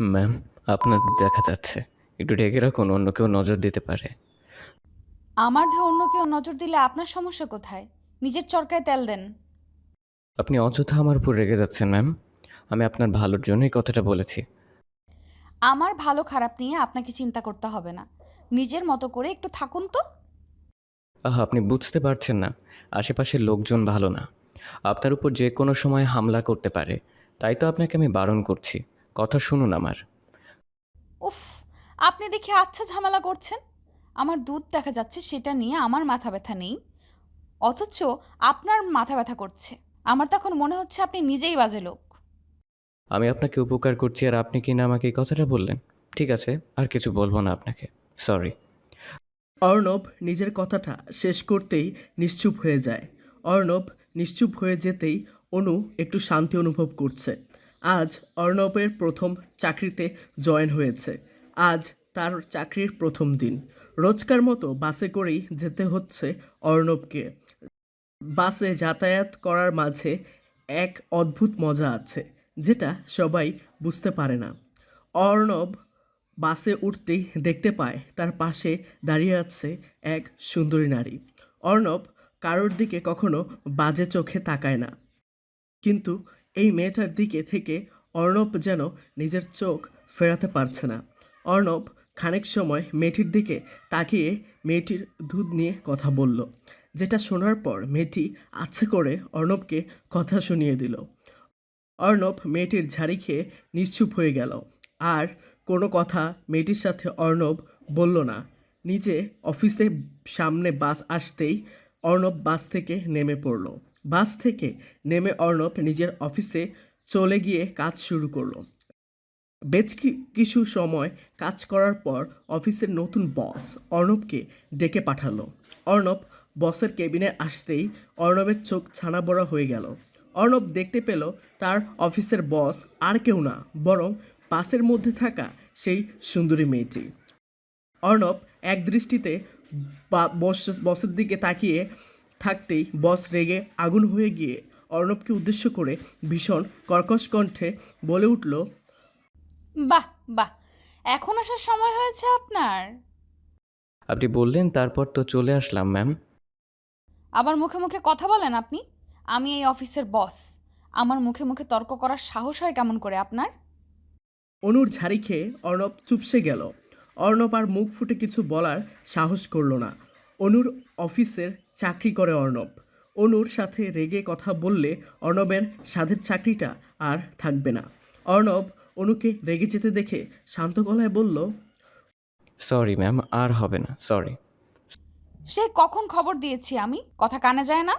Ma'am আপনার দেখা যাচ্ছে। একটু ঢেকে রাখুন অন্য কেউ নজর দিতে পারে। আমার ধে অন্য কেউ নজর দিলে আপনার সমস্যা কোথায়? নিজের চরকায় তেল দেন। আপনি অযথা আমার উপর রেগে যাচ্ছেন ম্যাম আমি আপনার ভালোর জন্যই কথাটা বলেছি। আমার ভালো খারাপ নিয়ে আপনাকে চিন্তা করতে হবে না। নিজের মতো করে একটু থাকুন তো। আহ আপনি বুঝতে পারছেন না। আশেপাশের লোকজন ভালো না। আপনার উপর যে কোনো সময় হামলা করতে পারে। তাই তো আপনাকে আমি বারণ করছি। কথা শুনুন আমার। উফ আপনি দেখি আচ্ছা ঝামেলা করছেন। আমার দুধ দেখা যাচ্ছে সেটা নিয়ে আমার মাথা ব্যথা নেই। অথচ আপনার মাথা ব্যথা করছে। আমার তখন মনে হচ্ছে আপনি নিজেই বাজে লোক। আমি আপনাকে উপকার করছি আর আপনি কি না আমাকে এই কথাটা বললেন? ঠিক আছে আর কিছু বলব না আপনাকে। সরি অর্ণব নিজের কথাটা শেষ করতেই নিশ্চুপ হয়ে যায়। অর্ণব নিশ্চুপ হয়ে যেতেই অনু একটু শান্তি অনুভব করছে। আজ অর্ণবের প্রথম চাকরিতে জয়েন হয়েছে। আজ তার চাকরির প্রথম দিন। রোজকার মতো বাসে করেই যেতে হচ্ছে অর্ণবকে। বাসে যাতায়াত করার মাঝে এক অদ্ভুত মজা আছে, যেটা সবাই বুঝতে পারে না। অর্ণব বাসে উঠতেই দেখতে পায় তার পাশে দাঁড়িয়ে আছে এক সুন্দরী নারী। অর্ণব কারোর দিকে কখনো বাজে চোখে তাকায় না। কিন্তু এই মেয়েটার দিকে থেকে অর্ণব যেন নিজের চোখ ফেরাতে পারছে না। অর্ণব খানিক সময় মেয়েটির দিকে তাকিয়ে মেয়েটির দুধ নিয়ে কথা বলল। যেটা শোনার পর মেয়েটি আচ্ছে করে অর্ণবকে কথা শুনিয়ে দিল। অর্ণব মেয়েটির ঝাড়ি খেয়ে নিশ্চুপ হয়ে গেল। আর কোনো কথা মেয়েটির সাথে অর্ণব বলল না। নিজে অফিসে সামনে বাস আসতেই অর্ণব বাস থেকে নেমে পড়ল। বাস থেকে নেমে অর্ণব নিজের অফিসে চলে গিয়ে কাজ শুরু করল। বেশ কিছু সময় কাজ করার পর অফিসের নতুন বস অর্ণবকে ডেকে পাঠালো। অর্ণব বসের কেবিনে আসতেই অর্ণবের চোখ ছানা বড়া হয়ে গেল। অর্ণব দেখতে পেল তার অফিসের বস আর কেউ না, বরং পাশের মধ্যে থাকা সেই সুন্দরী মেয়েটি। অর্ণব এক দৃষ্টিতে বসের দিকে তাকিয়ে থাকতেই বস রেগে আগুন হয়ে গিয়ে অর্ণবকে উদ্দেশ্য করে ভীষণ কর্কশ কণ্ঠে বলে উঠল বাহ বাহ এখন আসার সময় হয়েছে আপনার? আপনি বললেন তারপর তো চলে আসলাম ম্যাম। আবার মুখে মুখে কথা বলেন আপনি? আমি এই অফিসের বস। আমার মুখে মুখে তর্ক করার সাহস হয় কেমন করে আপনার? অনুর ঝাড়ি খেয়ে অর্ণব চুপসে গেল। অর্ণব আর মুখ ফুটে কিছু বলার সাহস করল না। অনুর অফিসের চাকরি করে অর্ণব। অনুর সাথে রেগে কথা বললে অর্ণবের সাধের চাকরিটা আর থাকবে না। অর্ণব অনুকে রেগে যেতে দেখে শান্ত গলায় বলল সরি ম্যাম আর হবে না সরি সে কখন খবর দিয়েছি আমি? কথা কানে যায় না?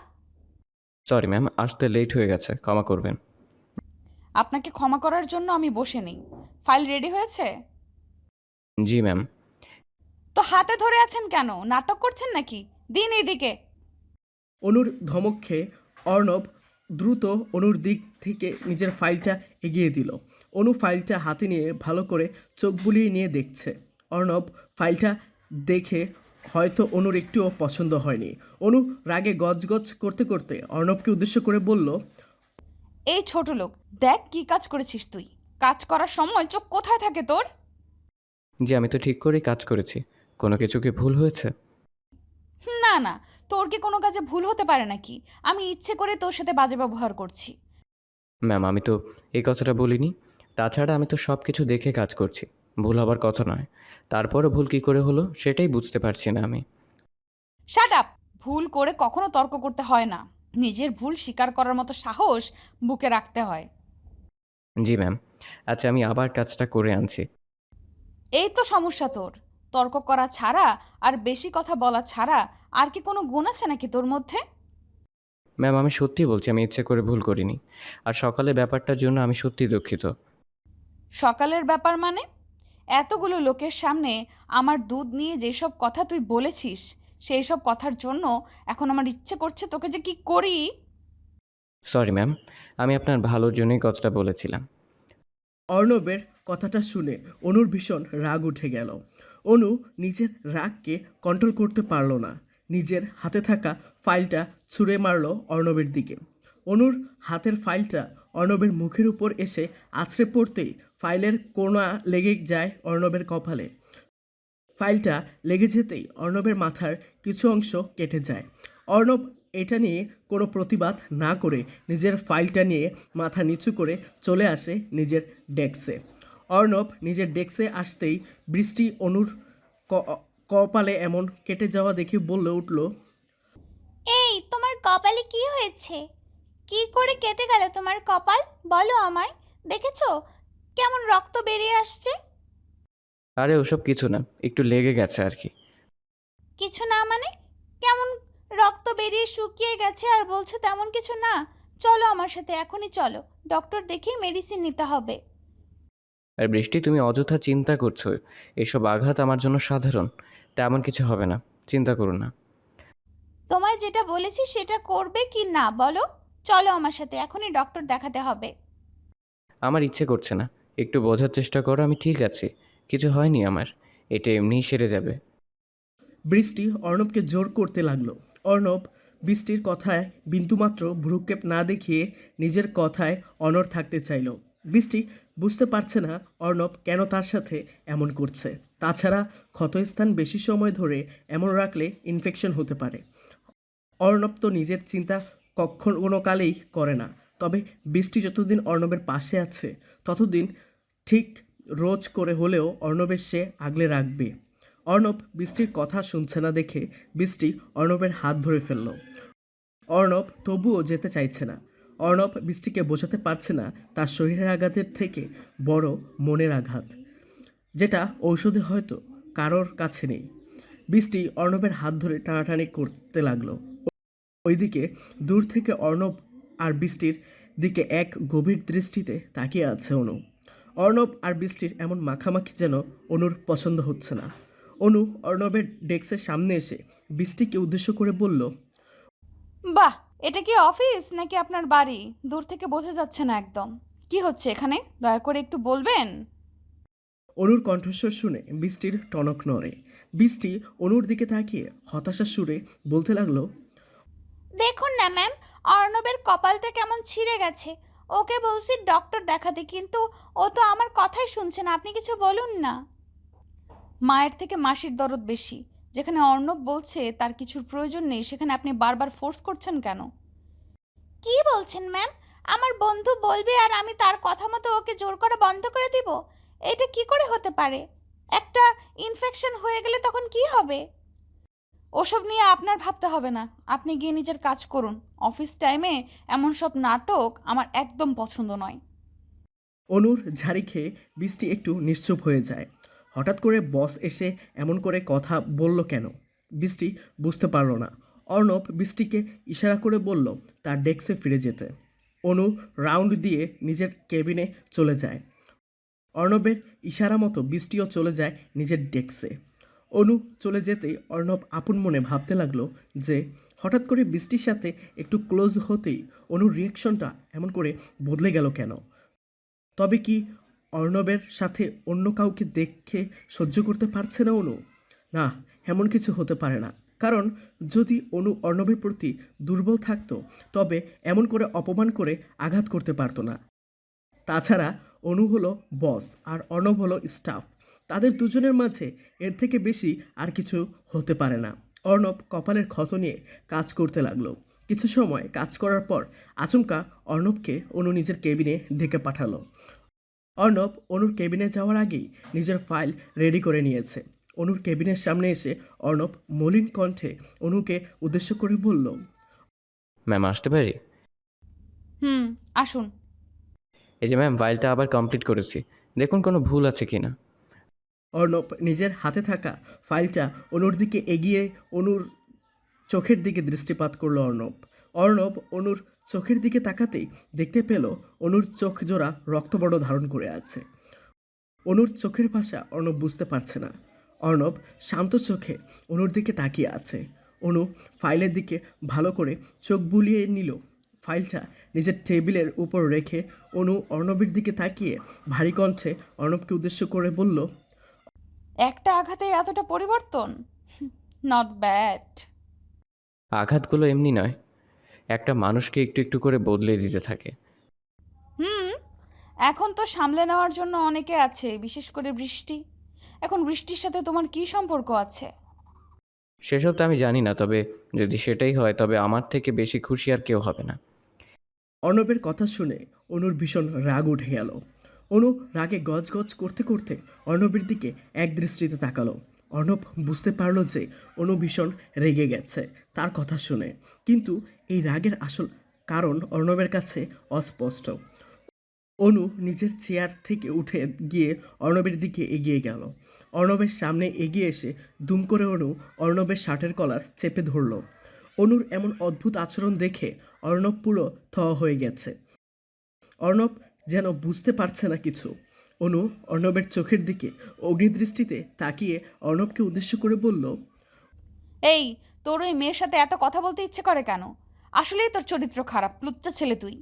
সরি ম্যাম আসতে লেট হয়ে গেছে ক্ষমা করবেন। আপনাকে ক্ষমা করার জন্য আমি বসে নেই। ফাইল রেডি হয়েছে? জি ম্যাম তো হাতে ধরে আছেন কেন? নাটক করছেন নাকি? দিন এইদিকে অনুর ধমক খেয়ে অর্ণব দ্রুত অনুর দিক থেকে নিজের ফাইলটা এগিয়ে দিল। অনু ফাইলটা হাতে নিয়ে ভালো করে চোখ বুলিয়ে নিয়ে দেখছে। অর্ণব ফাইলটা দেখে হয়তো অনুর একটুও পছন্দ হয়নি। অনু রাগে গজগজ করতে করতে অর্ণবকে উদ্দেশ্য করে বলল এই ছোট লোক দেখ কি কাজ করেছিস তুই। কাজ করার সময় চোখ কোথায় থাকে তোর? জি আমি তো ঠিক করেই কাজ করেছি। কোনো কিছু কি ভুল হয়েছে? না না তোর কি কোনো কাজে ভুল হতে পারে নাকি? আমি ইচ্ছে করে তোর সাথে বাজে ব্যবহার করছি। ম্যাম আমি তো এই কথাটা বলিনি। তাছাড়া আমি তো সব কিছু দেখে কাজ করছি। ভুল হবার কথা নয়। তারপরও ভুল কী করে হলো সেটাই বুঝতে পারছি না আমি। শাট আপ ভুল করে কখনো তর্ক করতে হয় না। নিজের ভুল স্বীকার করার মতো সাহস বুকে রাখতে হয়। জি ম্যাম। আচ্ছা আমি আবার কাজটা করে আনছি। এই তো সমস্যা তোর। তর্ক করা ছাড়া আর বেশি কথা বলা ছাড়া আর কি কোনো গুণ আছে নাকি তোর মধ্যে? ম্যাম আমি সত্যি বলছি আমি ইচ্ছে করে ভুল করিনি। আর সকালে ব্যাপারটার জন্য আমি সত্যি দুঃখিত। সকালের ব্যাপার মানে? এতগুলো লোকের সামনে আমার দুধ নিয়ে যেসব কথা তুই বলেছিস সেই সব কথার জন্য এখন আমার ইচ্ছে করছে তোকে যে কি করি? সরি ম্যাম আমি আপনার ভালোর জন্যই কথাটা বলেছিলাম। অর্ণবের কথাটা শুনে অনুর ভীষণ রাগ উঠে গেল। অনু নিজের রাগকে কন্ট্রোল করতে পারল না। নিজের হাতে থাকা ফাইলটা ছুঁড়ে মারল অর্ণবের দিকে। অনুর হাতের ফাইলটা অর্ণবের মুখের উপর এসে আছড়ে পড়তেই ফাইলের কোনা লেগে যায় অর্ণবের কপালে। ফাইলটা লেগে যেতেই অর্ণবের মাথার কিছু অংশ কেটে যায়। অর্ণব এটা নিয়ে কোনো প্রতিবাদ না করে নিজের ফাইলটা নিয়ে মাথা নিচু করে চলে আসে নিজের ডেস্কে। অর্ণব নিজের ডেস্কে আসতেই বৃষ্টি অনুর ক- কপালে এমন কেটে যাওয়া দেখে বললে উঠল এই তোমার কপালে কি হয়েছে? কি করে কেটে গেল তোমার কপাল? বলো আমায়। দেখেছ? কেমন রক্ত বেরিয়ে আসছে? আরে ওসব কিছু না একটু লেগে গেছে আর কি। কিছু না মানে? কেমন রক্ত বেরিয়ে শুকিয়ে গেছে আর বলছো তেমন কিছু না। চলো আমার সাথে এখনই চলো। ডক্টর দেখিয়ে মেডিসিন নিতে হবে। আর বৃষ্টি তুমি অযথা চিন্তা করছ। এসব আঘাত আমার জন্য সাধারণ। তেমন কিছু হবে না। চিন্তা করো না। তোমায় যেটা বলেছি সেটা করবে কি না বলো? চলো আমার সাথে এখনই ডক্টর দেখাতে হবে। আমার ইচ্ছে করছে না। একটু বোঝার চেষ্টা করো আমি ঠিক আছি। কিছু হয়নি আমার। এটা এমনিই সেরে যাবে। বৃষ্টি অর্ণবকে জোর করতে লাগল। অর্ণব বৃষ্টির কথায় বিন্দুমাত্র ভ্রুক্ষেপ না দেখিয়ে নিজের কথায় অনড় থাকতে চাইল। বৃষ্টি বুঝতে পারছে না অর্ণব কেন তার সাথে এমন করছে। তাছাড়া ক্ষতস্থান বেশি সময় ধরে এমন রাখলে ইনফেকশন হতে পারে। অর্ণব তো নিজের চিন্তা কখন কোনো কালেই করে না। তবে বৃষ্টি যতদিন অর্ণবের পাশে আছে, ততদিন ঠিক রোজ করে হলেও অর্ণবের সে আগলে রাখবে। অর্ণব বৃষ্টির কথা শুনছে না দেখে বৃষ্টি অর্ণবের হাত ধরে ফেলল। অর্ণব তবুও যেতে চাইছে না। অর্ণব বৃষ্টিকে বোঝাতে পারছে না তার শরীরের আঘাতের থেকে বড় মনের আঘাত, যেটা ঔষধে হয়তো কারোর কাছে নেই। বৃষ্টি অর্ণবের হাত ধরে টানাটানি করতে লাগল। ওইদিকে দূর থেকে অর্ণব আর বৃষ্টির দিকে এক গভীর দৃষ্টিতে তাকিয়ে আছে অনু। অর্ণব আর বৃষ্টির এমন মাখামাখি যেন অনুর পছন্দ হচ্ছে না। অনু অর্ণবের ডেস্কের সামনে এসে বৃষ্টিকে উদ্দেশ্য করে বলল বাহ এটা কি অফিস নাকি আপনার বাড়ি? দূর থেকে বোঝা যাচ্ছে না একদম। কি হচ্ছে এখানে? দয়া করে একটু বলবেন? অনুর কণ্ঠস্বর শুনে বৃষ্টির টনক নড়ে। বৃষ্টি অনুর দিকে তাকিয়ে হতাশার সুরে বলতে লাগল দেখুন না ম্যাম অর্ণবের কপালটা কেমন ছিঁড়ে গেছে। ওকে বলছি ডক্টর দেখাতে কিন্তু ও তো আমার কথাই শুনছে না আপনি কিছু বলুন না। মায়ের থেকে মাসির দরদ বেশি। যেখানে অর্ণব বলছে তার কিছুর প্রয়োজন নেই সেখানে আপনি বারবার ফোর্স করছেন কেন? কি বলছেন ম্যাম আমার বন্ধু বলবে আর আমি তার কথা মতো ওকে জোর করা বন্ধ করে দিব? এটা কি করে হতে পারে? একটা ইনফেকশন হয়ে গেলে তখন কি হবে? ওসব নিয়ে আপনার ভাবতে হবে না। আপনি গিয়ে নিজের কাজ করুন। অফিস টাইমে এমন সব নাটক আমার একদম পছন্দ নয়। অনুর ঝাড়ি খেয়ে বৃষ্টি একটু নিশ্চুপ হয়ে যায়। হঠাৎ করে বস এসে এমন করে কথা বলল কেন? বৃষ্টি বুঝতে পারল না। অর্ণব বৃষ্টিকে ইশারা করে বলল, তার ডেস্কে ফিরে যেতে। অনু রাউন্ড দিয়ে নিজের কেবিনে চলে যায়। অর্ণবের ইশারা মতো বৃষ্টিও চলে যায় নিজের ডেস্কে। অনু চলে যেতেই অর্ণব আপন মনে ভাবতে লাগল যে, হঠাৎ করে বৃষ্টির সাথে একটু ক্লোজ হতেই অনুর রিয়াকশনটা এমন করে বদলে গেল কেন? তবে কি অর্ণবের সাথে অন্য কাউকে দেখে সহ্য করতে পারছে না অনু। না, এমন কিছু হতে পারে না। কারণ, যদি অনু অর্ণবের প্রতি দুর্বল থাকতো, তবে এমন করে অপমান করে আঘাত করতে পারতো না। তাছাড়া, অনু হলো বস আর অর্ণব হলো স্টাফ। তাদের দুজনের মাঝে এর থেকে বেশি আর কিছু হতে পারে না। অর্ণব কপালের ক্ষত নিয়ে কাজ করতে লাগল। কিছু সময় কাজ করার পর আচমকা অর্ণবকে অনু নিজের কেবিনে ডেকে পাঠালো। অর্ণব অনুর কেবিনে যাওয়ার আগেই নিজের ফাইল রেডি করে নিয়েছে। অনুর কেবিনের সামনে এসে অর্ণব মলিন কণ্ঠে অনুকে উদ্দেশ্য করে বলল ম্যাম আসতে পারি? হুম আসুন। এই যে ম্যাম ফাইলটা আবার কমপ্লিট করেছি। দেখুন কোনো ভুল আছে কি না অর্ণব নিজের হাতে থাকা ফাইলটা অনুর দিকে এগিয়ে অনুর চোখের দিকে দৃষ্টিপাত করল অর্ণব। অর্ণব অনুর চোখের দিকে তাকাতেই দেখতে পেল অনুর চোখ জোড়া রক্তবর্ণ ধারণ করে আছে। অনুর চোখের ভাষা অর্ণব বুঝতে পারছে না। অর্ণব শান্ত চোখে অনুর দিকে তাকিয়ে আছে। অনু ফাইলের দিকে ভালো করে চোখ বুলিয়ে নিল। ফাইলটা নিজের টেবিলের উপর রেখে অনু অর্ণবের দিকে তাকিয়ে ভারী কণ্ঠে অর্ণবকে উদ্দেশ্য করে বলল একটা আঘাতে এতটা পরিবর্তন? নট ব্যাড আঘাতগুলো এমনি নয়। একটা মানুষকে একটু একটু করে বদলে দিতে থাকে। হুম এখন তো সামলে নেওয়ার জন্য অনেকে আছে বিশেষ করে বৃষ্টি। এখন বৃষ্টির সাথে তোমার কী সম্পর্ক আছে? সেসব তো আমি জানি না তবে যদি সেটাই হয় তবে আমার থেকে বেশি খুশি আর কেউ হবে না। অর্ণবের কথা শুনে অনুর ভীষণ রাগ উঠে গেল। অনু রাগে গজগজ করতে করতে অর্ণবের দিকে এক দৃষ্টিতে তাকালো। অর্ণব বুঝতে পারল যে অনু ভীষণ রেগে গেছে, তার কথা শুনে। কিন্তু এই রাগের আসল কারণ অর্ণবের কাছে অস্পষ্ট। অনু নিজের চেয়ার থেকে উঠে গিয়ে অর্ণবের দিকে এগিয়ে গেল। অর্ণবের সামনে এগিয়ে এসে দুম করে অনু অর্ণবের শার্টের কলার চেপে ধরল। অনুর এমন অদ্ভুত আচরণ দেখে অর্ণব পুরো থ হয়ে গেছে। অর্ণব যেন বুঝতে পারছে না কিছু। অনু অর্ণবের চোখের দিকে অগ্নিদৃষ্টিতে তাকিয়ে অর্ণবকে উদ্দেশ্য করে বলল এই তোর ওই মেয়ের সাথে এত কথা বলতে ইচ্ছে করে কেন? আসলেই তোর চরিত্র খারাপ লুচ্চা ছেলে তুই।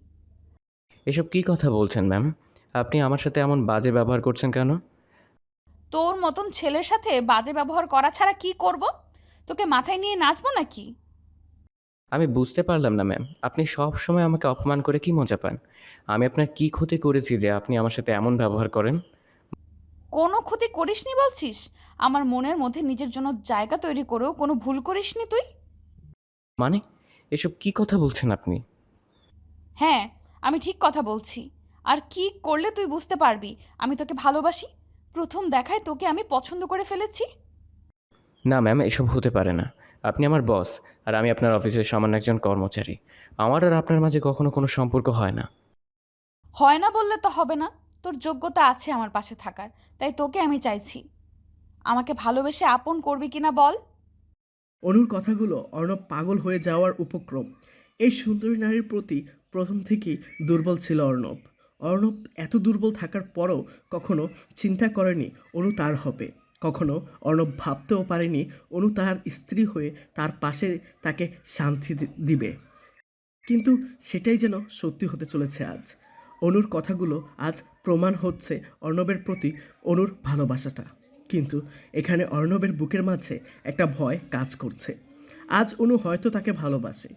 এসব কি কথা বলছেন ম্যাম? আপনি আমার সাথে এমন বাজে ব্যবহার করছেন কেন? তোর মতন ছেলের সাথে বাজে ব্যবহার করা ছাড়া কি করব? তোকে মাথায় নিয়ে নাচবো নাকি? আমি বুঝতে পারলাম না ম্যাম। আপনি সব সময় আমাকে অপমান করে কি মজা পান? আমি আপনার কি ক্ষতি করেছি যে আপনি আমার সাথে এমন ব্যবহার করেন? কোনো ক্ষতি করিসনি বলছিস? আমার মনের মধ্যে নিজের জন্য জায়গা তৈরি করেও কোনো ভুল করিসনি তুই? মানে? এসব কি কথা বলছেন আপনি? হ্যাঁ আমি ঠিক কথা বলছি। আর কি করলে তুই বুঝতে পারবি? আমি তোকে ভালোবাসি? প্রথম দেখায় তোকে আমি পছন্দ করে ফেলেছি? না ম্যাম এসব হতে পারে না। আপনি আমার বস আর আমি আপনার অফিসের সামান্য একজন কর্মচারী। আমার আর আপনার মাঝে কখনো কোনো সম্পর্ক হয় না। হয় না বললে তো হবে না। তোর যোগ্যতা আছে আমার পাশে থাকার, তাই তোকে আমি চাইছি। আমাকে ভালোবেসে আপন করবি কিনা বল। অনুর কথাগুলো অর্ণব পাগল হয়ে যাওয়ার উপক্রম। এই সুন্দরী নারীর প্রতি প্রথম থেকেই দুর্বল ছিল অর্ণব। অর্ণব এত দুর্বল থাকার পরও কখনো চিন্তা করেনি অনু তার হবে। কখনো অর্ণব ভাবতেও পারেনি অনু তার স্ত্রী হয়ে তার পাশে তাকে শান্তি দিবে। কিন্তু সেটাই যেন সত্যি হতে চলেছে আজ। অনুর কথাগুলো আজ প্রমাণ হচ্ছে অর্ণবের প্রতি অনুর ভালোবাসাটা। কিন্তু এখানে অর্ণবের বুকের মাঝে একটা ভয় কাজ করছে। আজ অনু হয়তো তাকে ভালোবাসে।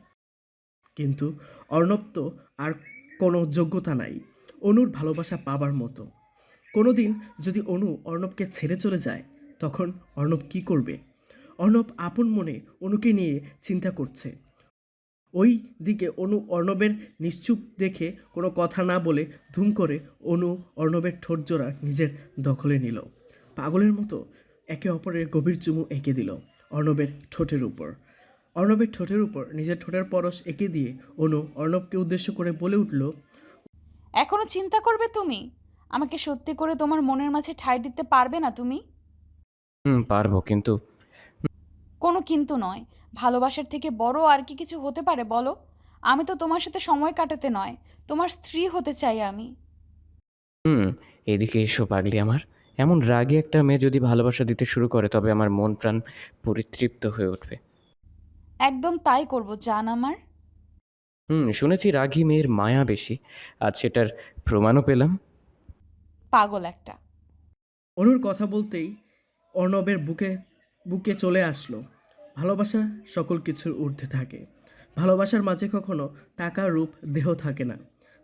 কিন্তু অর্ণব তো আর কোনো যোগ্যতা নাই, অনুর ভালোবাসা পাবার মতো। কোনো দিন যদি অনু অর্ণবকে ছেড়ে চলে যায়, তখন অর্ণব কি করবে? অর্ণব আপন মনে অনুকে নিয়ে চিন্তা করছে। ওই দিকে অনু অর্ণবের নিশ্চুপ দেখে কোনো কথা না বলে ধুম করে অনু অর্ণবের ঠোঁট জোড়া নিজের দখলে নিল। পাগলের মতো একে অপরের গভীর চুমু এঁকে দিল অর্ণবের ঠোঁটের উপর। অর্ণবের ঠোঁটের উপর নিজের ঠোঁটের পরশ এঁকে দিয়ে অনু অর্ণবকে উদ্দেশ্য করে বলে উঠল এখনও চিন্তা করবে তুমি? আমাকে সত্যি করে তোমার মনের মাঝে ঠাঁই দিতে পারবে না তুমি? হুম পারব কিন্তু কোনো কিন্তু নয়। ভালোবাসার থেকে বড় আর কি কিছু হতে পারে বলো? আমি তো তোমার সাথে সময় কাটাতে নয় তোমার স্ত্রী হতে চাই আমি। হুম এদিকে এসো পাগলি আমার। এমন রাগে একটা মেয়ে যদি ভালোবাসা দিতে শুরু করে তবে আমার মন প্রাণ পরিতৃপ্ত হয়ে উঠবে। একদম তাই করব জান আমার। হুম শুনেছি রাগী মেয়ের মায়া বেশি। আজ সেটার প্রমাণও পেলাম। পাগল একটা। অনুর কথা বলতেই অর্ণবের বুকে বুকে চলে আসলো। ভালোবাসা সকল কিছুর ঊর্ধ্বে থাকে। ভালোবাসার মাঝে কখনো টাকা, রূপ, দেহ থাকে না।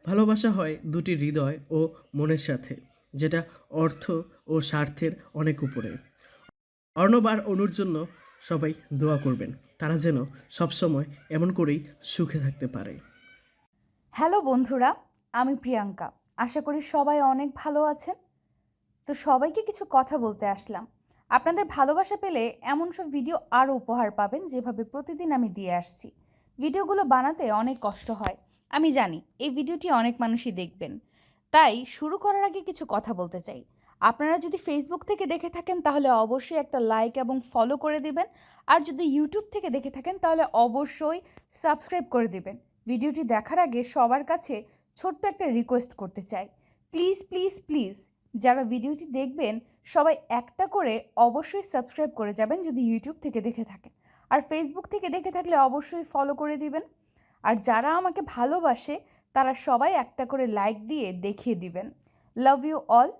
ভালোবাসা হয় দুটি হৃদয় ও মনের সাথে, যেটা অর্থ ও স্বার্থের অনেক উপরে। অর্ণব আর অনুর জন্য সবাই দোয়া করবেন, তারা যেন সবসময় এমন করেই সুখে থাকতে পারে। হ্যালো বন্ধুরা, আমি প্রিয়াঙ্কা। আশা করি সবাই অনেক ভালো আছেন। তো সবাইকে কিছু কথা বলতে আসলাম। আপনাদের ভালোবাসা পেলে এমন সব ভিডিও আরও উপহার পাবেন যেভাবে প্রতিদিন আমি দিয়ে আসছি। ভিডিওগুলো বানাতে অনেক কষ্ট হয়। আমি জানি, এই ভিডিওটি অনেক মানুষই দেখবেন। তাই শুরু করার আগে কিছু কথা বলতে চাই। আপনারা যদি ফেসবুক থেকে দেখে থাকেন, তাহলে অবশ্যই একটা লাইক এবং ফলো করে দিবেন। আর যদি ইউটিউব থেকে দেখে থাকেন, তাহলে অবশ্যই সাবস্ক্রাইব করে দিবেন। ভিডিওটি দেখার আগে সবার কাছে ছোট্ট একটা রিকোয়েস্ট করতে চাই। প্লিজ প্লিজ প্লিজ যারা ভিডিওটি দেখবেন, সবাই একটা করে অবশ্যই সাবস্ক্রাইব করে যাবেন যদি ইউটিউব থেকে দেখে থাকে আর ফেসবুক থেকে দেখে থাকলে অবশ্যই ফলো করে দিবেন। আর যারা আমাকে ভালোবাসে, তারা সবাই একটা করে লাইক দিয়ে দেখিয়ে দিবেন। Love you all